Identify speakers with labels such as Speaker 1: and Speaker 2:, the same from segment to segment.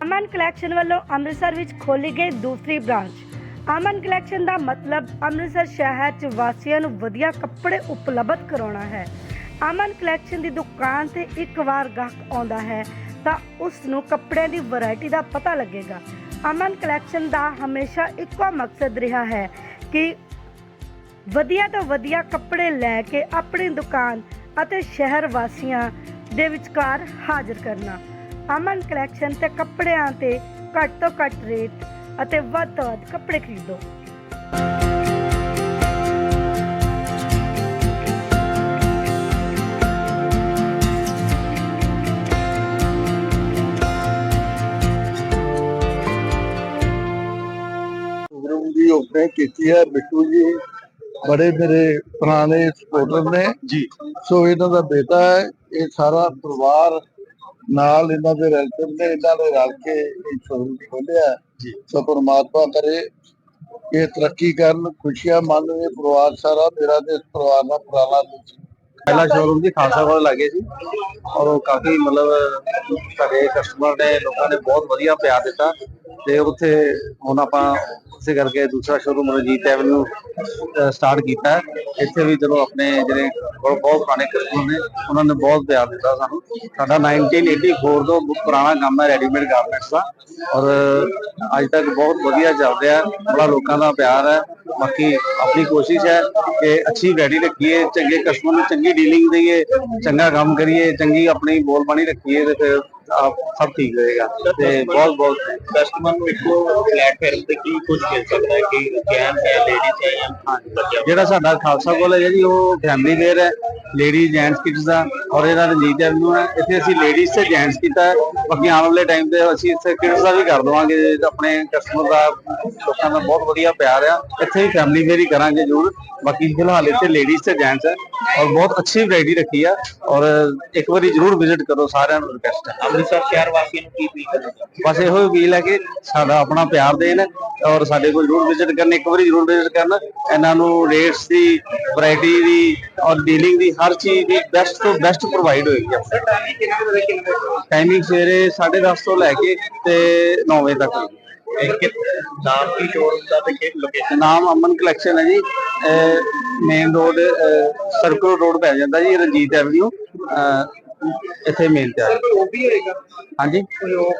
Speaker 1: ਅਮਨ collection ਵੱਲੋਂ ਅੰਮ੍ਰਿਤਸਰ ਵਿੱਚ ਖੋਲੀ ਗਈ ਦੂਸਰੀ ਬ੍ਰਾਂਚ ਅਮਨ ਕਲੈਕਸ਼ਨ ਦਾ ਮਤਲਬ ਅੰਮ੍ਰਿਤਸਰ ਸ਼ਹਿਰ 'ਚ ਵਾਸੀਆਂ ਨੂੰ ਵਧੀਆ ਕੱਪੜੇ ਉਪਲਬਧ ਕਰਾਉਣਾ ਹੈ। ਅਮਨ ਕਲੈਕਸ਼ਨ ਦੀ ਦੁਕਾਨ ਤੇ ਇੱਕ ਵਾਰ ਗਾਹਕ ਆਉਂਦਾ ਹੈ, ਤਾਂ ਉਸ ਨੂੰ ਕੱਪੜਿਆਂ ਦੀ ਵੈਰਾਈਟੀ ਦਾ ਪਤਾ ਲੱਗੇਗਾ। ਅਮਨ ਕਲੈਕਸ਼ਨ ਦਾ ਹਮੇਸ਼ਾ ਇੱਕੋ ਮਕਸਦ ਰਿਹਾ ਹੈ ਕਿ ਵਧੀਆ ਤੋਂ ਵਧੀਆ ਕੱਪੜੇ ਲੈ ਕੇ ਆਪਣੀ ਦੁਕਾਨ ਅਤੇ ਸ਼ਹਿਰ ਵਾਸੀਆਂ ਦੇ ਵਿਚਕਾਰ ਹਾਜ਼ਰ ਕਰਨਾ। ਅਮਨ ਕਲੈਕਸ਼ਨ ਤੇ ਕੱਪੜਿਆਂ ਤੇ ਘੱਟ ਤੋਂ ਘੱਟ ਰੇਟ ਅਤੇ ਵੱਧ ਤੋਂ ਵੱਧ ਕੱਪੜੇ ਖਰੀਦੋ।
Speaker 2: ਗੁਰੂ ਦੀ ਓਪਨਿੰਗ ਕੀਤੀ ਹੈ ਬਿੱਟੂ ਜੀ। ਬੜੇ ਮੇਰੇ ਪੁਰਾਣੇ ਸਪੋਰਟਰ ਨੇ।
Speaker 3: ਜੀ।
Speaker 2: ਸੋ ਇਹਨਾਂ ਦਾ ਬੇਟਾ ਹੈ। ਇਹ ਸਾਰਾ ਪਰਿਵਾਰ ਨਾਲ ਇਹਨਾਂ ਦੇ ਰਿਲੇਟਿਵ ਨੇ ਇਹਨਾਂ ਨੇ ਰਲ ਕੇ ਇਹ ਸ਼ੋਰੂਮ ਖੋਲਿਆ
Speaker 3: ਜੀ।
Speaker 2: ਸੋ ਪਰਮਾਤਮਾ ਕਰੇ ਇਹ ਤਰੱਕੀ ਕਰਨ ਖੁਸ਼ੀਆਂ ਮੰਨਣ ਇਹ ਪਰਿਵਾਰ ਸਾਰਾ ਮੇਰਾ ਤੇ ਇਸ ਪਰਿਵਾਰ ਦਾ ਪੁਰਾਣਾ
Speaker 3: ਪਹਿਲਾ ਸ਼ੋਰੂਮ ਜੀ ਖਾਲਸਾ ਕੋਲ ਲੱਗੇ ਸੀ ਔਰ ਉਹ ਕਾਫੀ ਮਤਲਬ ਸਾਡੇ ਕਸਟਮਰ ਨੇ, ਲੋਕਾਂ ਨੇ ਬਹੁਤ ਵਧੀਆ ਪਿਆਰ ਦਿੱਤਾ ਤੇ ਉੱਥੇ ਹੁਣ ਆਪਾਂ ਉਸੇ ਕਰਕੇ ਦੂਸਰਾ ਸ਼ੋਰੂਮ ਰਣਜੀਤ ਐਵਨਿਊ ਸਟਾਰਟ ਕੀਤਾ ਇੱਥੇ ਵੀ ਚਲੋ ਆਪਣੇ ਜਿਹੜੇ ਬਹੁਤ ਪੁਰਾਣੇ ਕਸਟਮਰ ਨੇ, ਉਹਨਾਂ ਨੇ ਬਹੁਤ ਪਿਆਰ ਦਿੱਤਾ ਸਾਨੂੰ। ਸਾਡਾ 1984 ਤੋਂ ਪੁਰਾਣਾ ਕੰਮ ਹੈ ਰੈਡੀਮੇਡ ਗਾਰਮੈਂਟਸ ਦਾ ਔਰ ਅੱਜ ਤੱਕ ਬਹੁਤ ਵਧੀਆ ਚੱਲ ਰਿਹਾ ਬੜਾ ਲੋਕਾਂ ਦਾ ਪਿਆਰ ਹੈ। ਬਾਕੀ ਆਪਣੀ ਕੋਸ਼ਿਸ਼ ਹੈ ਕਿ ਅੱਛੀ ਵੈਰਾਈਟੀ ਰੱਖੀਏ, ਚੰਗੇ ਕਸਟਮਰ ਨੂੰ ਚੰਗੀ ਡੀਲਿੰਗ ਦਈਏ ਚੰਗਾ ਕੰਮ ਕਰੀਏ ਚੰਗੀ ਆਪਣੀ ਬੋਲ ਬਾਣੀ ਰੱਖੀਏ ਤੇ ਫਿਰ ਆਪ ਸਭ ਠੀਕ ਰਹੇਗਾ। ਤੇ ਬਹੁਤ ਬਹੁਤ
Speaker 4: ਕਸਟਮਰ ਨੂੰ ਇੱਕੋ ਪਲੇਟਫਾਰਮ ਤੇ ਕੀ ਕੁਝ ਮਿਲ ਸਕਦਾ ਹੈ? ਕਿ ਜੈਨ ਹੈ ਲੇਡੀਜ਼ ਹੈ ਜਾਂ ਬੱਚਿਆਂ
Speaker 3: ਜਿਹੜਾ ਸਾਡਾ ਖਾਲਸਾ ਕਾਲਜ ਹੈ ਜੀ ਉਹ ਫੈਮਿਲੀ ਵੇਅਰ ਹੈ ਲੇਡੀਜ਼ ਜੈਂਟਸ ਕਿਡਸ ਦਾ। ਔਰ ਇਹਦਾ ਰਣਜੀਤ ਐਵਨਿਊ ਹੈ। ਇੱਥੇ ਅਸੀਂ ਲੇਡੀਜ਼ ਤੇ ਜੈਂਟਸ ਕੀਤਾ ਹੈ। ਬਾਕੀ ਆਉਣ ਵਾਲੇ ਟਾਈਮ ਤੇ ਅਸੀਂ ਇੱਥੇ ਕਿਡਸ ਦਾ ਵੀ ਕਰ ਦਵਾਂਗੇ। ਆਪਣੇ ਕਸਟਮਰ ਦਾ ਲੋਕਾਂ ਦਾ ਬਹੁਤ ਵਧੀਆ ਪਿਆਰ ਆ। ਇੱਥੇ ਵੀ ਫੈਮਿਲੀ ਹੀ ਕਰਾਂਗੇ ਜ਼ਰੂਰ। ਬਾਕੀ ਫਿਲਹਾਲ ਇੱਥੇ ਲੇਡੀਜ਼ ਤੇ ਜੈਂਟਸ ਹੈ। ਔਰ ਬਹੁਤ ਅੱਛੀ ਵੈਰਾਈਟੀ ਰੱਖੀ ਆ। ਔਰ ਇੱਕ ਵਾਰੀ ਜ਼ਰੂਰ ਵਿਜ਼ਿਟ ਕਰੋ ਸਾਰਿਆਂ ਨੂੰ ਰਿਕਵੈਸਟ ਹੈ
Speaker 4: ਅੰਮ੍ਰਿਤਸਰ ਸ਼ਹਿਰ ਵਾਸੀਆਂ ਨੂੰ ਕੀ ਅਪੀਲ
Speaker 3: ਬਸ ਇਹੋ ਅਪੀਲ ਹੈ ਕਿ ਸਾਡਾ ਆਪਣਾ ਪਿਆਰ ਦੇਣ। ਔਰ ਸਾਡੇ ਕੋਲ ਜ਼ਰੂਰ ਵਿਜ਼ਿਟ ਕਰਨ ਇੱਕ ਵਾਰੀ ਜ਼ਰੂਰ ਵਿਜ਼ਿਟ ਕਰਨ। ਇਹਨਾਂ ਨੂੰ ਰੇਟਸ ਦੀ ਵੈਰਾਈਟੀ ਦੀ ਔਰ ਡੀਲਿੰਗ ਦੀ ਹਰ ਚੀਜ਼ ਦੀ ਬੈਸਟ ਤੋਂ ਬੈਸਟ ਪ੍ਰੋਵਾਈਡ ਹੋਏਗੀ ਟਾਈਮਿੰਗ ਸਵੇਰੇ 10:30 ਤੋਂ ਲੈ ਕੇ ਤੇ 9 ਵਜੇ ਤੱਕ ਹੋਏਗੀ।
Speaker 4: ਨਾਮ ਕੀ ਸ਼ੋਰੂਮ ਦਾ ਤੇ ਲੋਕੇਸ਼ਨ
Speaker 3: ਨਾਮ ਅਮਨ ਕਲੈਕਸ਼ਨ ਹੈ ਜੀ। ਮੇਨ ਰੋਡ ਸਰਕਲ ਰੋਡ ਪੈ ਜਾਂਦਾ ਜੀ ਰਣਜੀਤ ਐਵਨਿਊ ਇੱਥੇ ਮੇਨ ਤੇ ਆ।
Speaker 4: ਉਹ ਵੀ ਹੋਏਗਾ?
Speaker 3: ਹਾਂਜੀ।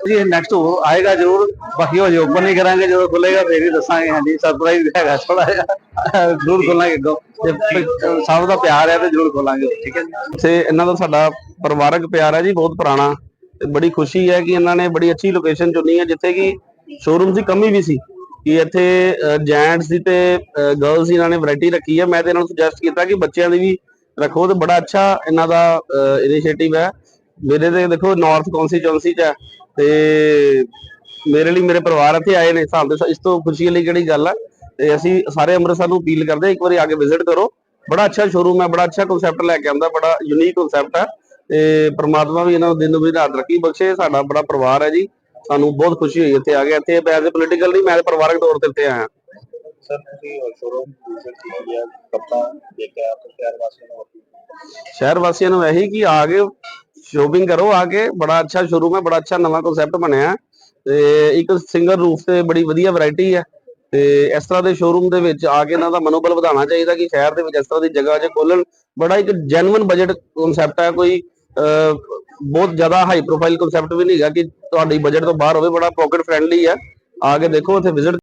Speaker 3: ਜੀ ਨੈਕਸਟ ਉਹ ਆਏਗਾ ਜ਼ਰੂਰ। ਬਾਕੀ ਹੋ ਜੋ ਓਪਨ ਨਹੀਂ ਕਰਾਂਗੇ ਜਦੋਂ ਖੁੱਲੇਗਾ ਫੇਰ ਹੀ ਦੱਸਾਂਗੇ। ਹਾਂਜੀ ਸਰਪ੍ਰਾਈਜ਼ ਹੈਗਾ ਥੋੜਾ ਜਿਹਾ। ਜ਼ਰੂਰ ਖੋਲਾਂਗੇ ਅੱਗੋਂ। ਸਭ ਦਾ ਪਿਆਰ ਹੈ ਤੇ ਜ਼ਰੂਰ ਖੋਲਾਂਗੇ। ਠੀਕ ਹੈ ਜੀ। ਤੇ ਇਹਨਾਂ ਦਾ ਸਾਡਾ ਪਰਿਵਾਰਕ ਪਿਆਰ ਹੈ ਜੀ ਬਹੁਤ ਪੁਰਾਣਾ। ਤੇ ਬੜੀ ਖੁਸ਼ੀ ਹੈ ਕਿ ਇਹਨਾਂ ਨੇ ਬੜੀ ਅੱਛੀ ਲੋਕੇਸ਼ਨ ਚੁਣੀ ਹੈ ਜਿੱਥੇ ਕਿ ਸ਼ੋਰੂਮ ਦੀ ਕਮੀ ਵੀ ਸੀ। ਕਿ ਇੱਥੇ ਜੈਂਟਸ ਦੀ ਤੇ ਗਰਲਸ ਦੀ ਇਹਨਾਂ ਨੇ ਵੈਰਾਈਟੀ ਰੱਖੀ ਹੈ। ਮੈਂ ਤੇ ਇਹਨਾਂ ਨੂੰ ਸੁਜੈਸਟ ਕੀਤਾ ਕਿ ਬੱਚਿਆਂ ਦੀ ਵੀ ਰੱਖੋ ਤੇ ਬੜਾ ਅੱਛਾ ਇਹਨਾਂ ਦਾ ਇਨੀਸ਼ੀਏਟਿਵ ਹੈ। ਮੇਰੇ ਤੇ ਦੇਖੋ ਨਾਰਥ ਕੌਂਸਟੀਚੁਐਂਸੀ ਚ ਹੈ ਤੇ ਮੇਰੇ ਲਈ ਮੇਰੇ ਪਰਿਵਾਰ ਇੱਥੇ ਆਏ ਨੇ ਸਾਨੂੰ ਇਸ ਤੋਂ ਖੁਸ਼ੀ ਵਾਲੀ ਕਿਹੜੀ ਗੱਲ ਹੈ ਤੇ ਅਸੀਂ ਸਾਰੇ ਅੰਮ੍ਰਿਤਸਰ ਨੂੰ ਅਪੀਲ ਕਰਦੇ ਹਾਂ, ਇੱਕ ਵਾਰੀ ਆ ਕੇ ਵਿਜ਼ਿਟ ਕਰੋ। ਬੜਾ ਅੱਛਾ ਸ਼ੋਰੂਮ ਹੈ ਬੜਾ ਅੱਛਾ ਕਨਸੈਪਟ ਲੈ ਕੇ ਆਂਦਾ ਬੜਾ ਯੂਨੀਕ ਕਨਸੈਪਟ ਹੈ। ਤੇ ਪ੍ਰਮਾਤਮਾ ਵੀ ਇਹਨਾਂ ਨੂੰ ਦਿਨ ਨੂੰ ਵੀ ਰਾਤ ਰੱਖੀ ਬਖਸ਼ੇ। ਸਾਡਾ ਬੜਾ ਪਰਿਵਾਰ ਹੈ ਜੀ। ਸਾਨੂੰ ਬਹੁਤ ਖੁਸ਼ੀ ਹੋਈ ਇੱਥੇ ਆ ਕੇ। ਇੱਥੇ ਐਜ਼ ਅ ਪੋਲੀਟੀਕਲ ਨਹੀਂ ਮੈਂ ਪਰਿਵਾਰਕ ਤੌਰ ਤੇ ਇੱਥੇ ਆਇਆ।
Speaker 4: ਸਰ, ਤੁਸੀਂ ਸ਼ੋਰੂਮ ਵਿਜ਼ਿਟ ਕੀਤੀ ਹੈ ਕੱਪੜਾ ਦੇਖਿਆ, ਤਾਂ ਸ਼ਹਿਰ ਵਾਸੀਆਂ ਨੂੰ
Speaker 3: ਸ਼ਹਿਰ ਵਾਸੀਆਂ ਨੂੰ ਇਹੀ ਕਿ ਆ ਕੇ ਸ਼ੋਪਿੰਗ ਕਰੋ, ਆ ਕੇ ਬੜਾ ਅੱਛਾ ਸ਼ੋਰੂਮ ਹੈ, ਬੜਾ ਅੱਛਾ ਨਵਾਂ ਕਨਸੈਪਟ ਬਣਿਆ ਤੇ ਇੱਕ ਸਿੰਗਲ ਰੂਫ ਤੇ ਬੜੀ ਵਧੀਆ ਵੈਰਾਈਟੀ ਹੈ ਤੇ ਇਸ ਤਰ੍ਹਾਂ ਦੇ ਸ਼ੋਰੂਮ ਦੇ ਵਿੱਚ ਆ ਕੇ ਇਹਨਾਂ ਦਾ ਮਨੋਬਲ ਵਧਾਉਣਾ ਚਾਹੀਦਾ ਕਿ ਸ਼ਹਿਰ ਦੇ ਵਿੱਚ ਇਸ ਤਰ੍ਹਾਂ ਦੀ ਜਗ੍ਹਾ ਜੇ ਖੋਲਣ ਬੜਾ ਇੱਕ ਜੈਨੂਇਨ ਬਜਟ ਕਨਸੈਪਟ ਹੈ, ਕੋਈ ਬਹੁਤ ਜ਼ਿਆਦਾ ਹਾਈ ਪ੍ਰੋਫਾਈਲ ਕਨਸੈਪਟ ਵੀ ਨਹੀਂ ਹੈਗਾ ਕਿ ਤੁਹਾਡੀ ਬਜਟ ਤੋਂ ਬਾਹਰ ਹੋਵੇ, ਬੜਾ ਪਾਕਟ ਫ੍ਰੈਂਡਲੀ ਹੈ। ਆ ਕੇ ਦੇਖੋ, ਉੱਥੇ ਵਿਜ਼ਿਟ